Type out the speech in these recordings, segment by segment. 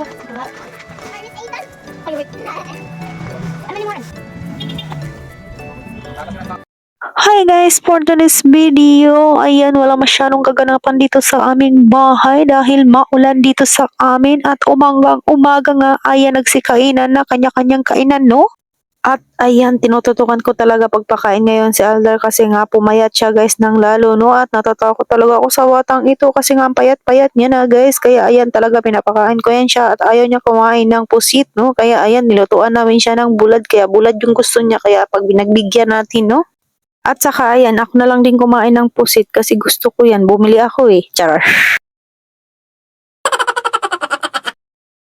Ni Warren? Hi guys, for today's video, ayan wala masyadong kaganapan dito sa aming bahay dahil maulan dito sa amin at umagang umaga nga ayan nagsikainan na kanya-kanyang kainan no? At ayan, tinututukan ko talaga pagpakain ngayon si Alder kasi nga pumayat siya guys ng lalo no at natatakot talaga ako sa watang ito kasi nga payat-payat niya na guys kaya ayan talaga pinapakain ko yan siya at ayaw niya kumain ng pusit no kaya ayan nilutuan namin siya ng bulad kaya bulad yung gusto niya kaya pag binagbigyan natin no at saka ayan, ako na lang din kumain ng pusit kasi gusto ko yan. Bumili ako eh. Char.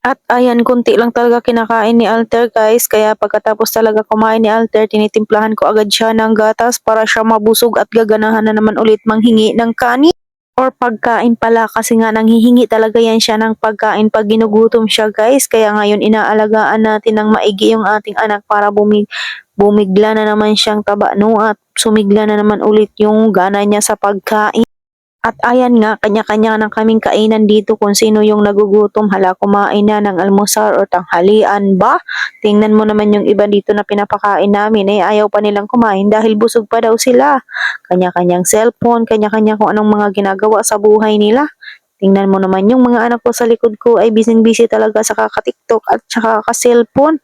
At ayan, kunti lang talaga kinakain ni Alter guys. Kaya pagkatapos talaga kumain ni Alter, tinitimplahan ko agad siya ng gatas para siya mabusog at gaganahan na naman ulit manghingi ng kanin. Or pagkain pala kasi nga nanghihingi talaga yan siya ng pagkain pag ginugutom siya guys. Kaya ngayon inaalagaan natin ng maigi yung ating anak para bumig bumigla na naman siyang taba no at sumigla na naman ulit yung gana niya sa pagkain. At ayan nga, kanya-kanya ng kaming kainan dito kung sino yung nagugutom. Hala, kumain na ng almusal or tanghalian ba? Tingnan mo naman yung iba dito na pinapakain namin. Eh, ayaw pa nilang kumain dahil busog pa daw sila. Kanya-kanyang cellphone, kanya-kanya kung anong mga ginagawa sa buhay nila. Tingnan mo naman yung mga anak ko sa likod ko ay busy-busy talaga sa kaka-tiktok at saka ka-cellphone.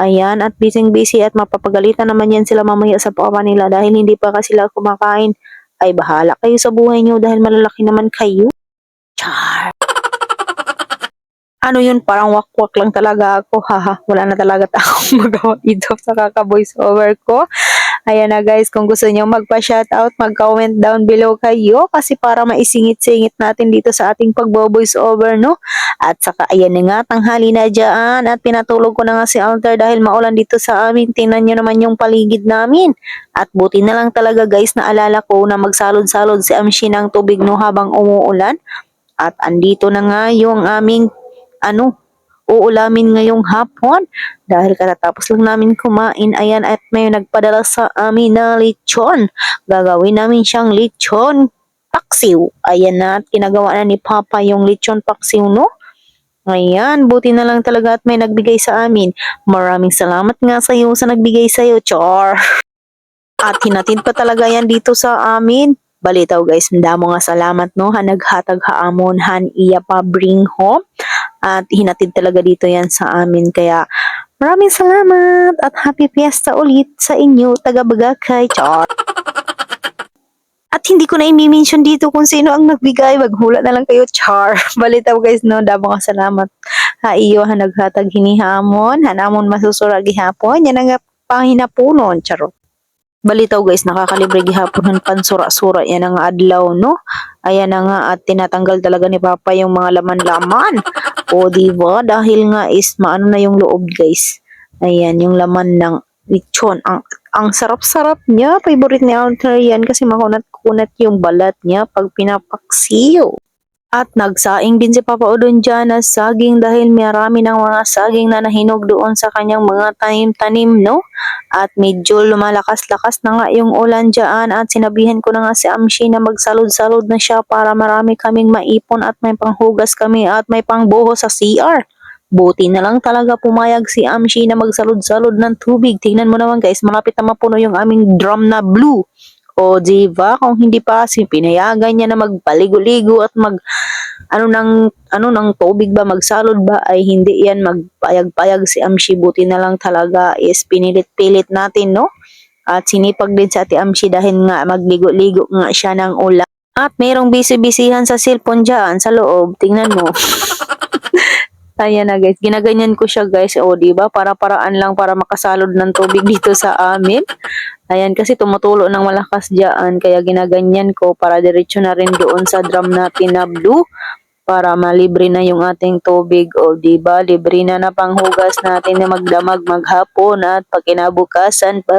Ayan, at busy-busy at mapapagalitan naman yan sila mamaya sa papa nila dahil hindi pa kasi sila kumakain. Ay, bahala kayo sa buhay nyo dahil malalaki naman kayo. Char. Ano yun, parang wakwak lang talaga ako, haha. Wala na talaga akong magawa dito sa kaka-voice over ko. Ayan na guys, kung gusto niyo magpa-shoutout, mag-comment down below kayo kasi para maisingit-singit natin dito sa ating pagbo-voice over, no? At saka ayan nga, tanghali na dyan at pinatulog ko na nga si Alter dahil maulan dito sa amin. Tingnan nyo naman yung paligid namin. At buti na lang talaga guys, naalala ko na magsalod-salod si Amshi ng tubig no habang umuulan. At andito na nga yung aming ano, uulamin ngayong hapon dahil katatapos lang namin kumain ayan at may nagpadala sa amin na lechon gagawin namin siyang lechon paksiw ayan na at kinagawa na ni Papa yung lechon paksiw no Ayan, buti na lang talaga at may nagbigay sa amin. Maraming salamat nga sa iyo sa nagbigay sa iyo, Char. At hinatid pa talaga yan dito sa amin. Balitaw guys, damo salamat no, ha naghatag haamon han iya pa bring home. At hinatid talaga dito yan sa amin. Kaya maraming salamat at happy fiesta ulit sa inyo, taga Bagakay. Char. At hindi ko na i-mention dito kung sino ang nagbigay. Maghula na lang kayo, char. Balitaw guys, no? Damo ka salamat. Ha iyo, ha naghatag hinihamon. Hanamon masusura gihapon. Yan ang panginapunon, charot. Balitaw guys, nakakalibre gihapon ng pansura-sura. Yan ang adlaw, no? Ayan na nga at tinatanggal talaga ni Papa yung mga laman-laman. O diba? Dahil nga is maano na yung loob guys. Ayan, yung laman ng lechon. Ang, ang sarap-sarap niya. Favorite ni Alter yan kasi makunat-kunat yung balat niya pag pinapaksiyo. At nagsaing din si Papa Udon dyan na saging dahil marami ng mga saging na nahinog doon sa kanyang mga tanim-tanim, no? At medyo lumalakas-lakas na nga yung ulan dyan at sinabihan ko na nga si Amshi na magsalod-salod na siya para marami kaming maipon at may panghugas kami at may pangbuho sa CR. Buti na lang talaga pumayag si Amshi na magsalod-salod ng tubig. Tingnan mo naman guys, malapit na mapuno yung aming drum na blue. O diba, kung hindi pa pinayagan niya na magpaligo-ligo at mag ano ng ano ng tubig ba magsalod ba ay hindi yan magpayag-payag si Amshi. Buti na lang talaga is pinilit-pilit natin no? At sinipag din sa ati Amshi dahil nga magligo-ligo nga siya ng ulan at mayroong busy-busyhan sa cellphone dyan sa loob. Tingnan mo Ayan na guys, ginaganyan ko siya guys. O, di ba? Para-paraan lang para makasalod ng tubig dito sa amin. Ayan, kasi tumutulo ng malakas dyan. Kaya ginaganyan ko para diretso na rin doon sa drum natin na blue. Para malibre na yung ating tubig. O, di ba? Libre na na panghugas natin na magdamag maghapon at pagkinabukasan pa.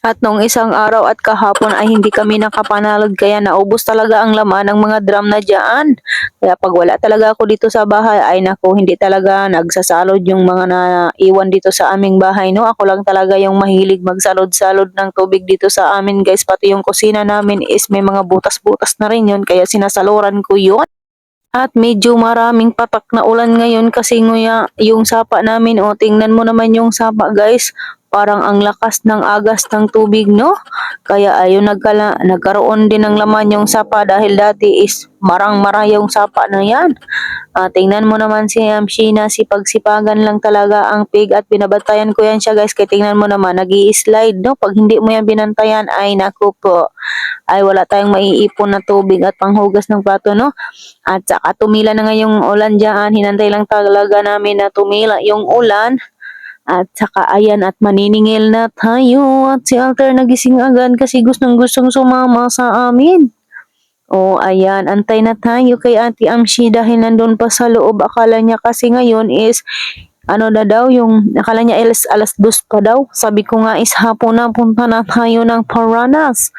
At nung isang araw at kahapon ay hindi kami nakapanalod kaya naubos talaga ang laman ng mga drum na dyan. Kaya pag wala talaga ako dito sa bahay ay nako hindi talaga nagsasalod yung mga naiwan dito sa aming bahay no. Ako lang talaga yung mahilig magsalod-salod ng tubig dito sa amin guys. Pati yung kusina namin is may mga butas-butas na rin yun kaya sinasaluran ko yun. At medyo maraming patak na ulan ngayon kasi nguya yung sapa namin o tingnan mo naman yung sapa guys. Parang ang lakas ng agas ng tubig no. Kaya ayun nagkala, nagkaroon din ng laman yung sapa dahil dati is marang-mara yung sapa na yan. Ah, tingnan mo naman si Amshi na sipag-sipagan lang talaga ang pig at binabantayan ko yan siya guys. Kaya tingnan mo naman nag slide no. Pag hindi mo yan binantayan ay naku po. Ay wala tayong maiipon na tubig at panghugas ng plato no. At saka tumila na ngayong ulan dyan. Hinantay lang talaga namin na tumila yung ulan. At saka ayan at maniningil na tayo. At si Alter nagising agad kasi gustong gustong sumama sa amin. O ayan, antay na tayo kay Ate Amshi dahil nandun pa sa loob. Akala niya kasi ngayon is ano na daw yung akala niya alas, alas dos pa daw. Sabi ko nga is hapon na punta na tayo ng Paranas.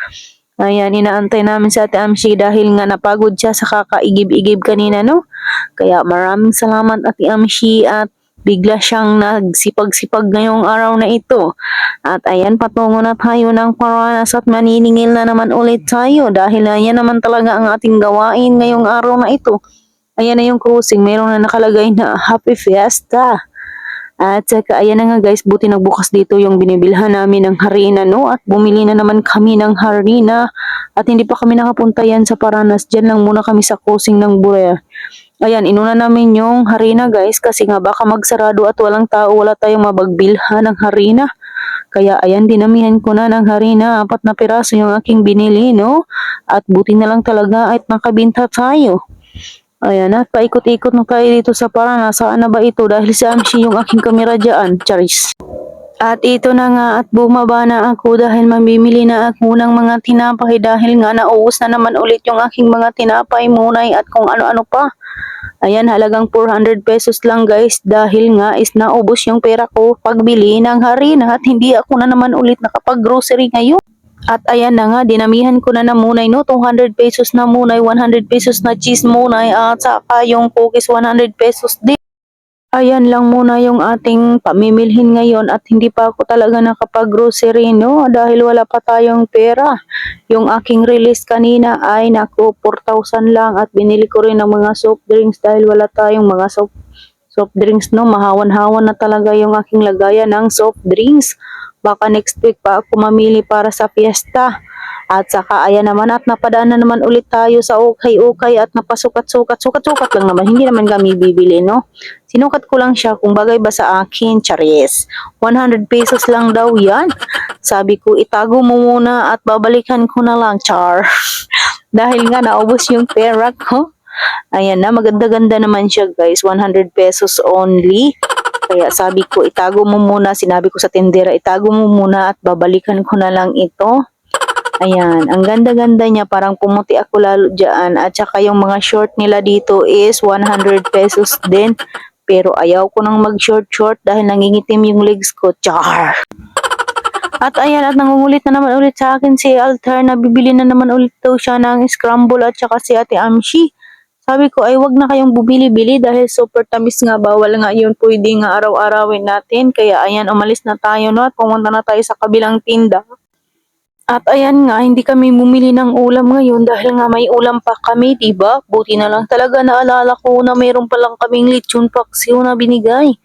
Ayan, inaantay namin sa Ate Amshi dahil nga napagod siya sa kakaigib-igib kanina, no? Kaya maraming salamat Ate Amshi at bigla siyang nagsipag-sipag ngayong araw na ito. At ayan, patungo na tayo ng Paranas at maniningil na naman ulit tayo dahil ayan naman talaga ang ating gawain ngayong araw na ito. Ayan na yung cruising, mayroon na nakalagay na Happy Fiesta. At saka ayan na nga guys, buti nagbukas dito yung binibilhan namin ng harina no at bumili na naman kami ng harina at hindi pa kami nakapunta yan sa Paranas. Diyan lang muna kami sa cruising ng Burea. Ayan, inuna namin yung harina guys kasi nga baka magsarado at walang tao, wala tayong mabagbilhan ng harina. Kaya ayan, dinamihan ko na ng harina, apat na piraso yung aking binili, no? At buti na lang talaga at nakabinta tayo. Ayan at paikot-ikot na tayo dito sa Parana. Saan na ba ito? Dahil si Amshi yung aking kamera dyan. Charis. At ito na nga at bumaba na ako dahil mamimili na ako ng mga tinapay dahil nga nauus na naman ulit yung aking mga tinapay munay at kung ano-ano pa. Ayan, halagang 400 pesos lang guys dahil nga is naubos yung pera ko pagbili ng harina at hindi ako na naman ulit nakapag-grocery ngayon. At ayan na nga, dinamihan ko na na munay no, 200 pesos na munay, 100 pesos na cheese munay at saka yung cookies 100 pesos din. Ayan lang muna yung ating pamimilhin ngayon at hindi pa ako talaga nakapag-grocery no dahil wala pa tayong pera. Yung aking release kanina ay naku 4,000 lang at binili ko rin ng mga soft drinks dahil wala tayong mga soft, soft drinks no. Mahawan-hawan na talaga yung aking lagayan ng soft drinks. Baka next week pa ako mamili para sa fiesta. At saka ayan naman at napadaan na naman ulit tayo sa ukay-ukay at napasukat-sukat. Sukat-sukat lang naman. Hindi naman kami bibili, no? Sinukat ko lang siya kung bagay ba sa akin, charis. 100 pesos lang daw yan. Sabi ko, itago mo muna at babalikan ko na lang, char. Dahil nga naubos yung pera ko. Ayan na, maganda-ganda naman siya guys. 100 pesos only. Kaya sabi ko, itago mo muna. Sinabi ko sa tindera, itago mo muna at babalikan ko na lang ito. Ayan, ang ganda-ganda niya. Parang pumuti ako lalo dyan. At saka yung mga short nila dito is 100 pesos din. Pero ayaw ko nang mag-short-short dahil nangingitim yung legs ko. Char! At ayan, at nangungulit na naman ulit sa akin si Altar na bibili na naman ulit daw siya ng scramble at saka si Ate Amshi. Sabi ko ay wag na kayong bumili-bili dahil super tamis nga bawal nga yun pwede nga araw-arawin natin. Kaya ayan, umalis na tayo no at pumunta na tayo sa kabilang tinda. At ayan nga, hindi kami bumili ng ulam ngayon dahil nga may ulam pa kami, diba? Buti na lang talaga naalala ko na mayroon pa lang kaming lechon paksiw na binigay.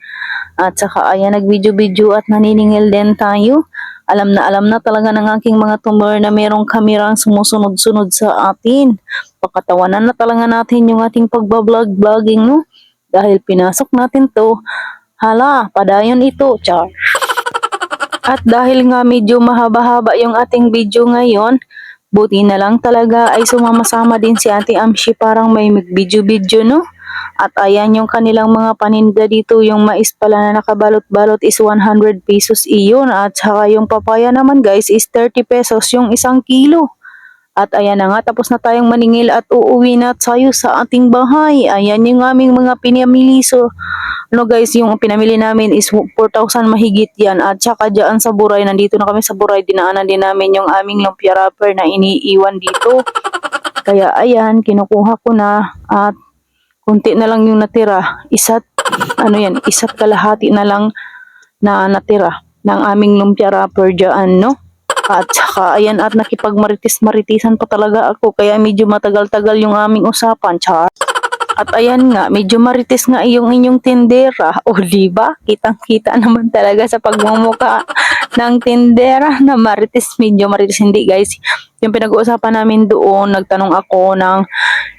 At saka ayan, nag-video-video at naniningil din tayo. Alam na alam na talaga ng aking mga tumor na mayroong kamerang sumusunod-sunod sa atin. Pakatawanan na talaga natin yung ating pagbablog-vlogging, no? Dahil pinasok natin to, hala, padayon ito, char. At dahil nga medyo mahaba-haba yung ating video ngayon, buti na lang talaga ay sumama-sama din si Ate Amshi parang may mag-video-video, no? At ayan yung kanilang mga paninda dito, yung mais pala na nakabalot-balot is 100 pesos iyon. At saka yung papaya naman guys is 30 pesos yung isang kilo. At ayan na nga, tapos na tayong maningil at uuwi na tayo sa ating bahay. Ayan yung aming mga pinamili. So, ano guys, yung pinamili namin is 4,000 mahigit yan. At saka dyan sa Buray, nandito na kami sa Buray, dinaanan din namin yung aming lumpia wrapper na iniiwan dito. Kaya ayan, kinukuha ko na at kunti na lang yung natira. Isa't, ano yan, isa't kalahati na lang na natira ng aming lumpia wrapper dyan, no? At saka, ayan, at nakipagmaritis-maritisan pa talaga ako. Kaya medyo matagal-tagal yung aming usapan, char. At ayan nga, medyo marites nga yung inyong tindera. O di ba? Kitang-kita naman talaga sa pagmumuka ng tindera na marites. Medyo marites hindi guys. Yung pinag-uusapan namin doon, nagtanong ako ng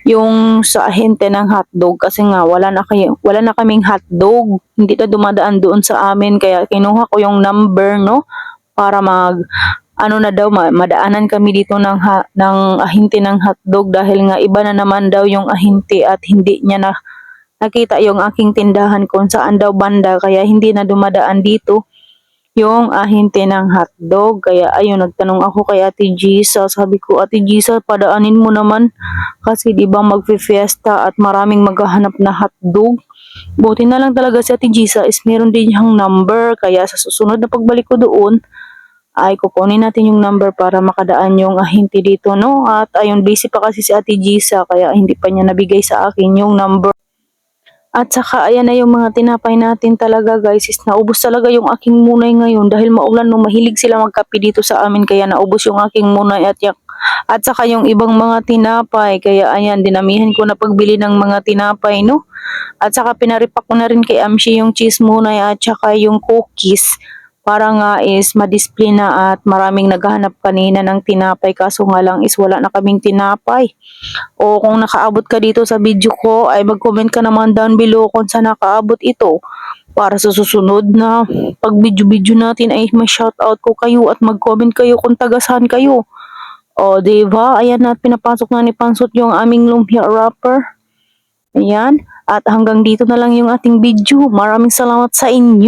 yung sa ahente ng hotdog kasi nga wala na kayo, wala na kaming hotdog. Hindi na dumadaan doon sa amin kaya kinuha ko yung number no para mag ano na daw ma- madaanan kami dito ng ha, ng ahente ng hotdog dahil nga iba na naman daw yung ahente at hindi niya na nakita yung aking tindahan kung saan daw banda kaya hindi na dumadaan dito yung ahente ng hotdog. Kaya ayun, nagtanong ako kay Ate Gisa. Sabi ko, Ate Gisa, padaanin mo naman kasi di ba magfe-fiesta at maraming maghahanap na hotdog. Buti na lang talaga si Ate Gisa is meron din siyang number. Kaya sa susunod na pagbalik ko doon, ay kukunin natin yung number para makadaan yung ahente dito, no? At ayun, busy pa kasi si Ate Gisa, kaya hindi pa niya nabigay sa akin yung number. At saka, ayan na yung mga tinapay natin talaga, guys, is naubos talaga yung aking munay ngayon dahil maulan nung mahilig sila magkape dito sa amin, kaya naubos yung aking munay at yak at saka yung ibang mga tinapay, kaya ayan, dinamihan ko na pagbili ng mga tinapay, no? At saka pinaripak ko na rin kay Amshi yung cheese munay at saka yung cookies para nga is ma-display na at maraming naghahanap kanina ng tinapay kaso nga lang is wala na kaming tinapay. O kung nakaabot ka dito sa video ko ay mag-comment ka naman down below kung saan nakaabot ito para sa susunod na pag video-video natin ay ma-shoutout ko kayo at mag-comment kayo kung tagasan kayo. O, diba? Ayan na pinapasok na ni Pansot yung aming lumpia wrapper. Ayan. At hanggang dito na lang yung ating video. Maraming salamat sa inyo.